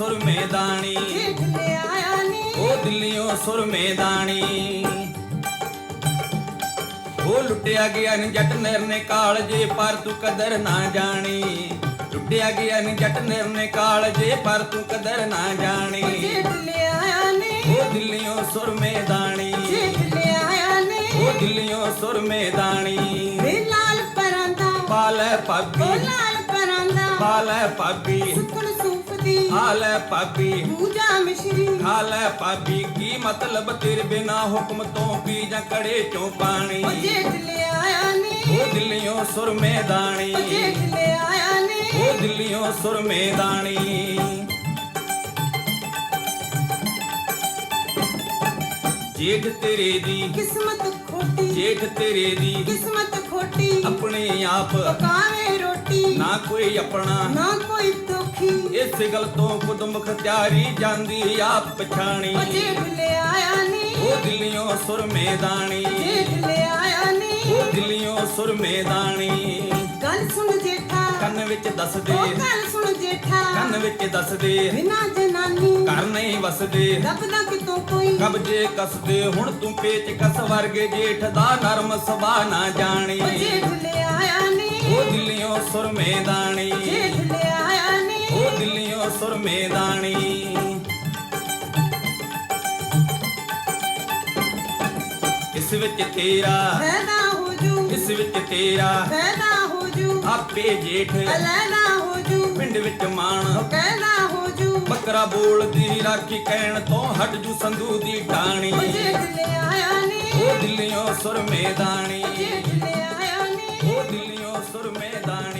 ਸੁਰਮੇ ਦਾਣੀ। ਨੀ ਉਹ ਦਿੱਲੀੋਂ ਸੁਰਮੇ ਦਾਣੀ। ਉਹ ਲੁੱਟਿਆ ਗਿਆ ਨੀ ਜੱਟ ਨਿਰਨੇ ਕਾਲ ਜੇ ਪਰ ਤੂੰ ਕਦਰ ਨਾ ਜਾਣੀ। ਲੁੱਟਿਆ ਗਿਆ ਨੀ ਜੱਟ ਨਿਰਨੇ ਕਾਲ ਜੇ ਪਰ ਤੂੰ ਕਦਰ ਨਾ ਜਾਣੀ। ਨੀ ਉਹ ਦਿੱਲੀੋਂ ਸੁਰਮੇ ਦਾਣੀ। ਨੀ ਉਹ ਦਿੱਲੀੋਂ ਸੁਰਮੇ ਦਾਣੀ। ਲਾਲ ਪਰਾਂਦਾ। ਪਾਲੇ ਪਾਬੀ ਲਾਲ ਪਰਾਂਦਾ। ਪਾਲੇ ਪਾਬੀ ਸੂਫ ਦੀ ਹਾਲੇ ਪਾਬੀ ਪੂਜਾ ਮਿਸ਼ਰੀ ਹਾਲੇ ਪਾਬੀ ਕੀ ਮਤਲਬ ਤੇਰੇ ਬਿਨਾ ਹੁਕਮ ਤੋਂ ਪੀ ਜਾਂ ਕੜੇ ਚੋਂ ਪਾਣੀ? ਉਹ ਜੇਠ ਲਿਆਇਆ ਨੀ। ਉਹ ਦਿੱਲੀੋਂ ਸੁਰਮੇ ਦਾਣੀ ਉਹ ਜੇਠ ਲਿਆਇਆ ਨੀ। ਉਹ ਦਿੱਲੀੋਂ ਸੁਰਮੇ ਦਾਣੀ ਜੇਠ ਤੇਰੇ ਦੀ। ਕਿਸਮਤ ਖੋਟੀ। ਜੇਠ ਤੇਰੇ ਦੀ। ਕਿਸਮਤ ਖੋਟੀ। ਆਪਣੇ ਆਪ। ਪਕਾਵੇ ਕੋਈ ਆਪਣਾ। ਨਾ ਕੋਈ ਦੁਖੀ। ਇਸ ਗੱਲ ਤੋਂ ਖੁਦ ਮੁਖਤਿਆਰੀ ਜਾਂਦੀ ਆਪ ਪਛਾਣੀ। ਉਹ ਜੇਠ ਲਿਆਇਆ ਨੀ। ਉਹ ਦਿੱਲੀੋਂ ਸੁਰਮੇ ਦਾਣੀ ਜੇਠ ਲਿਆਇਆ ਨੀ। ਉਹ ਦਿੱਲੀੋਂ ਸੁਰਮੇ ਦਾਣੀ ਗੱਲ ਸੁਣ ਜੇਠਾ। ਕੰਨ ਵਿੱਚ ਦੱਸ ਦੇ। ਉਹ ਗੱਲ ਸੁਣ ਜੇਠਾ। ਕੰਨ ਵਿੱਚ ਦੱਸ ਦੇ। ਬਿਨਾ ਜਨਾਨੀ। ਘਰ ਨਹੀਂ ਵਸਦੇ। ਲੱਭਦਾ ਕਿਤੋਂ ਕੋਈ। ਕਬਜੇ ਕਸਦੇ। ਹੁਣ ਤੂੰ ਪੇਚ ਕਸ ਵਰਗੇ ਜੇਠ ਦਾ ਨਰਮ ਸੁਭਾ ਨਾ ਜਾਣੀ। ਉਹ ਜੇਠ ਲਿਆਇਆ ਨੀ। ਉਹ ਦਿੱਲੀੋਂ ਸੁਰਮੇ ਦਾਣੀ ਜੇਠ ਲਿਆਇਆ ਨੀ। ਉਹ ਦਿੱਲੀੋਂ ਸੁਰਮੇ ਦਾਣੀ ਇਸ ਵਿੱਚ ਤੇਰਾ ਫਾਇਦਾ ਹੋ ਜੂ। ਇਸ ਵਿੱਚ ਤੇਰਾ ਫਾਇਦਾ ਹੋ ਜੂ। ਆਪੇ ਜੇਠ। ਅਲੈਦਾ ਹੋ ਜੂ। ਪਿੰਡ ਵਿੱਚ ਮਾਣ। ਕਹਿਦਾ ਹੋ ਜੂ। ਬੱਕਰਾ ਬੋਲਦੀ ਰਾਖੀ ਕਹਿਣ ਤੋਂ ਹਟ ਜੂ ਸੰਧੂ ਦੀ ਟਾਣੀ। ਉਹ ਜੇਠ ਲਿਆਇਆ ਨੀ। ਉਹ ਦਿੱਲੀੋਂ ਸੁਰਮੇ ਦਾਣੀ ਜੇਠ ਨੀ ਉਹ ਦਿੱਲੀੋਂ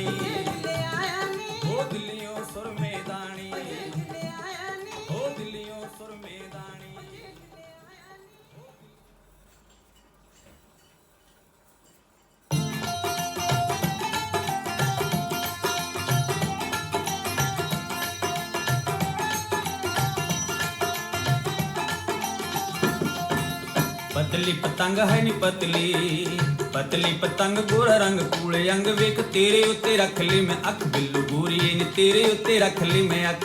ਪਤਲੀ ਪਤੰਗ ਹੈ ਨੀ ਪਤਲੀ। ਪਤਲੀ ਪਤੰਗ ਗੋਰਾ ਰੰਗ, ਕੂਲੇ ਅੰਗ ਵੇਖ, ਤੇਰੇ ਉੱਤੇ ਰੱਖ ਲਈ ਮੈਂ ਅੱਖ। ਬਿੱਲੂ ਗੋਰੀਏ ਨੀ ਤੇਰੇ ਉੱਤੇ ਰੱਖ ਲਈ ਮੈਂ ਅੱਖ।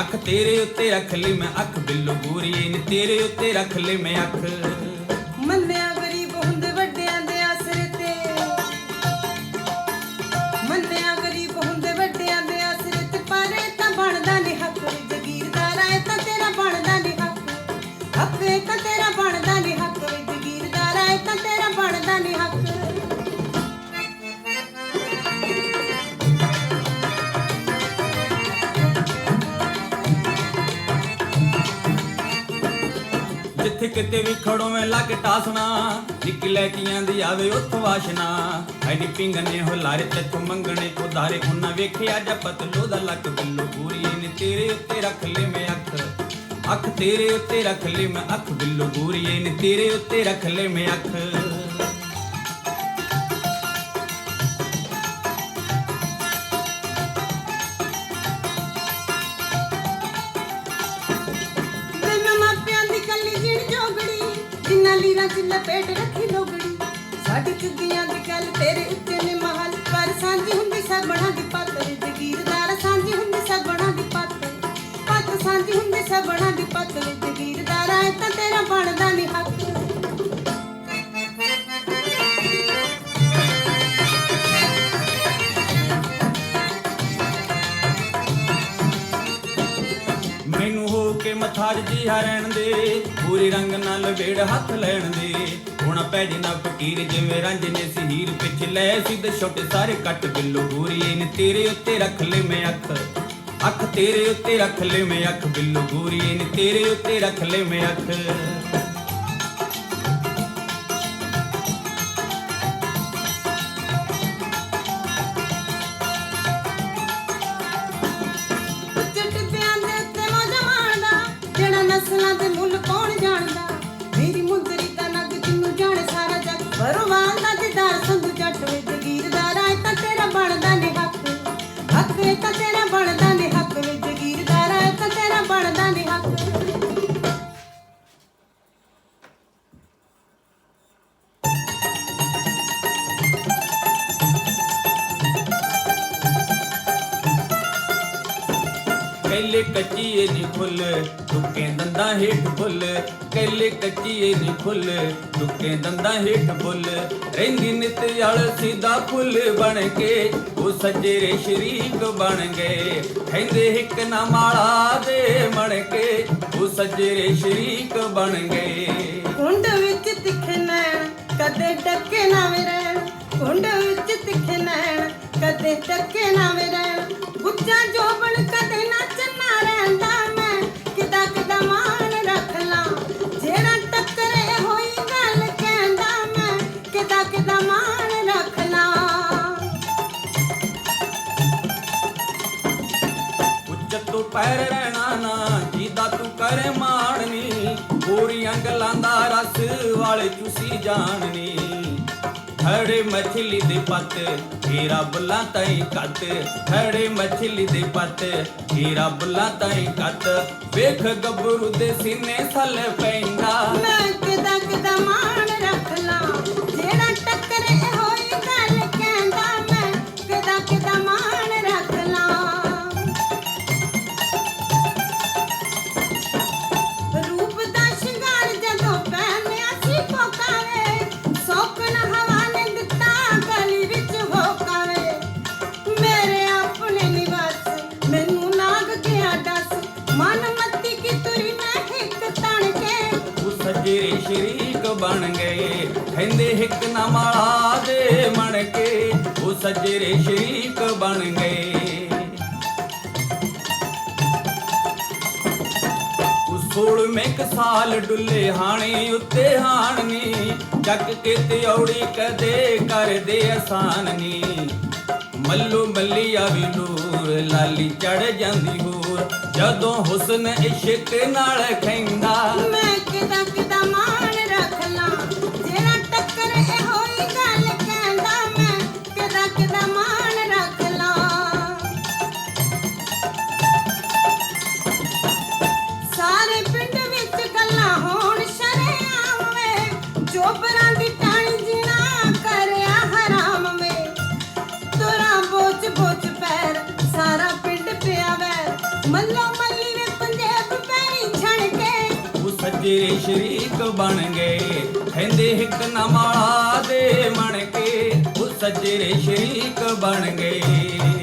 ਅੱਖ ਤੇਰੇ ਉੱਤੇ ਰੱਖ ਲਈ ਮੈਂ ਅੱਖ। ਬਿੱਲੂ ਗੋਰੀਏ ਨੀ ਤੇਰੇ ਉੱਤੇ ਰੱਖ ਲਈ ਮੈਂ ਅੱਖ। ਜਿੱਥੇ ਕਿਤੇ ਵੀ ਖੜੋ ਮੈਂ ਲੱਗ ਟਾਸਣਾ। ਨਿੱਕੀ ਲੈਟੀਆਂ ਦੀ ਆਵੇ ਉੱਥ ਵਾਸ਼ਨਾ। ਐਡੀ ਪਿੰਗਨੇ ਹੋ ਲਾਰੇ ਤੇ ਮੰਗਣੇ ਉਧਾਰੇ ਉਹਨਾਂ ਵੇਖਿਆ ਜਾਂ ਪਤਲੋ ਦਾ ਲੱਕ ਬਿੱਲੋ ਗੋਰੀਏ ਨੇ ਤੇਰੇ ਉੱਤੇ ਰੱਖ ਲੈ ਮੈਂ ਅੱਖ। ਅੱਖ ਤੇਰੇ ਉੱਤੇ ਰੱਖ ਲੈ ਮੈਂ ਅੱਖ ਬਿੱਲੋ ਗੋਰੀਏ ਨੇ ਤੇਰੇ ਉੱਤੇ ਰੱਖ ਲੈ ਮੈਂ ਅੱਖ। ਲੀਰਾਂ ਚ ਲਪੇਟ ਰੱਖੀ ਲੋਗੜੀ। ਸਾਡੀ ਚੁੱਗੀਆਂ ਦੀ ਗੱਲ ਤੇਰੇ ਉੱਤੇ ਨੇ ਮਹਲ। ਪਰ ਸਾਂਝੀ ਹੁੰਦੀ ਸਭਣਾ ਦੀ ਪੱਤ ਜਗੀਰਦਾਰ ਸਾਂਝੀ ਹੁੰਦੀ ਸਭਣਾ ਦੀ ਪੱਤ ਪੱਤ ਸਾਂਝੀ ਹੁੰਦੀ ਸਭਣਾ ਦੀ ਪੱਤ ਜਗੀਰਦਾਰ ਐ ਤਾਂ ਤੇਰਾ ਬਣਦਾ ਨਹੀਂ ਹੱਕ ਮੈਨੂੰ ਹੋ ਕੇ ਮਥਾਜ ਜੀ ਹਰਣ ਦੇ। ਪੂਰੇ ਰੰਗ ਨਾਲ ਵੇੜ ਹੱਥ ਲੈਣ ਦੇ। ਹੁਣ ਪੈ ਨਾ ਫਕੀਰ, ਜਿਵੇਂ ਰਾਂਝੇ ਸੀ ਹੀਰ ਪਿੱਛ ਲੈ ਸਿੱਧ ਛੋਟੇ ਸਾਰੇ ਕੱਟ ਬਿੱਲੋ ਗੋਰੀਏ ਨੇ ਤੇਰੇ ਉੱਤੇ ਰੱਖ ਲੈ ਮੈਂ ਅੱਖ। ਅੱਖ ਤੇਰੇ ਉੱਤੇ ਰੱਖ ਲੈ ਮੈਂ ਅੱਖ, ਬਿੱਲੋ ਗੋਰੀਏ ਨੇ ਤੇਰੇ ਉੱਤੇ ਰੱਖ ਲੈ ਮੈਂ ਅੱਖ। ਕੈਲੇ ਕੱਚੀ ਏ ਨੀ ਫੁੱਲ ਟੁੱਕੇ ਦੰਦਾਂ ਹੇਠ ਫੁੱਲ। ਕੈਲੇ ਕੱਚੀ ਏ ਨੀ ਫੁੱਲ ਟੁੱਕੇ ਦੰਦਾਂ ਹੇਠ ਫੁੱਲ। ਰਹਿੰਦੀ ਨਿਤ ਜਲ ਸਿੱਧਾ ਫੁੱਲ ਬਣ ਕੇ, ਉਹ ਸੱਜਰੇ ਸ਼ਰੀਕ ਬਣ ਗਏ। ਕਹਿੰਦੇ ਇੱਕ ਨਾ ਮਾਲਾ ਦੇ ਮਣ ਕੇ, ਉਹ ਸੱਜਰੇ ਸ਼ਰੀਕ ਬਣ ਗਏ। ਕੁੰਡ ਵਿੱਚ ਤਿੱਖੇ ਨੈਣ, ਕਦੇ ਡੱਕੇ ਨਾ ਵੇ ਰਹਿਣ ਕੁੰਡ ਵਿੱਚ ਤਿੱਖੇ ਨੈਣ, ਕਦੇ ਡੱਕੇ ਨਾ ਵੇ ਰਹਿਣ ਉੱਚਤ ਪੈਰ ਰਹਿਣਾ ਨਾ ਜੀਦਾ ਤੂੰ ਕਰੇ ਮਾਣਨੀ। ਪੂਰੀਆਂ ਗੱਲਾਂ ਦਾ ਰਸ ਵਾਲੇ ਚੂਸੀ ਜਾਣਨੀ। ਖੜੇ ਮਛਲੀ ਦੇ ਪੱਤ, ਹੀਰਾ ਬੁੱਲਾ ਤਾਈ ਕੱਤ। ਖੜੇ ਮਛਲੀ ਦੇ ਪੱਤ, ਹੀਰਾ ਬੁੱਲਾ ਤਾਈ ਕੱਤ। ਵੇਖ ਗੱਭਰੂ ਦੇ ਸੀਨੇ ਥਲ ਪੈਂਦਾ। ਮੈਂ ਕਿਦਾ ਕਿਦਾ ਮਾਣ ਬਣ ਗਏ। ਕਹਿੰਦੇ ਇੱਕ ਨਾ ਮਾਲਾ ਦੇ ਮਣ ਕੇ ਉਹ ਸੱਜਰੇ ਸ਼ਰੀਕ ਬਣ ਗਏ। ਉਸੋਲ ਮੇਕ ਸਾਲ ਡੁੱਲੇ ਹਾਣੀ ਉੱਤੇ ਹਾਣਨੀ, ਚੱਕ ਕੇ ਤੇ ਔੜੀ ਕਦੇ ਕਰਦੇ ਆਸਾਨ। ਨੀ ਮੱਲੂ ਮੱਲੀਆ ਵੀ ਨੂਰ, ਲਾਲੀ ਚੜ ਜਾਂਦੀ ਹੋਰ। ਜਦੋਂ ਹੁਸਨ ਇਸ਼ਕ ਨਾਲ ਖੈਂਦਾ ਮੈਂ ਕਿਦਾ ਕਿਦਾ ਮਾਣ ਕੇ ਸ਼ਰੀਕ ਬਣ ਗਏ। ਕਹਿੰਦੇ ਇੱਕ ਨਾ ਦੇ ਮਣ ਕੇ ਉਹ ਸੱਜੇ ਸ਼ਰੀਕ ਬਣ ਗਏ।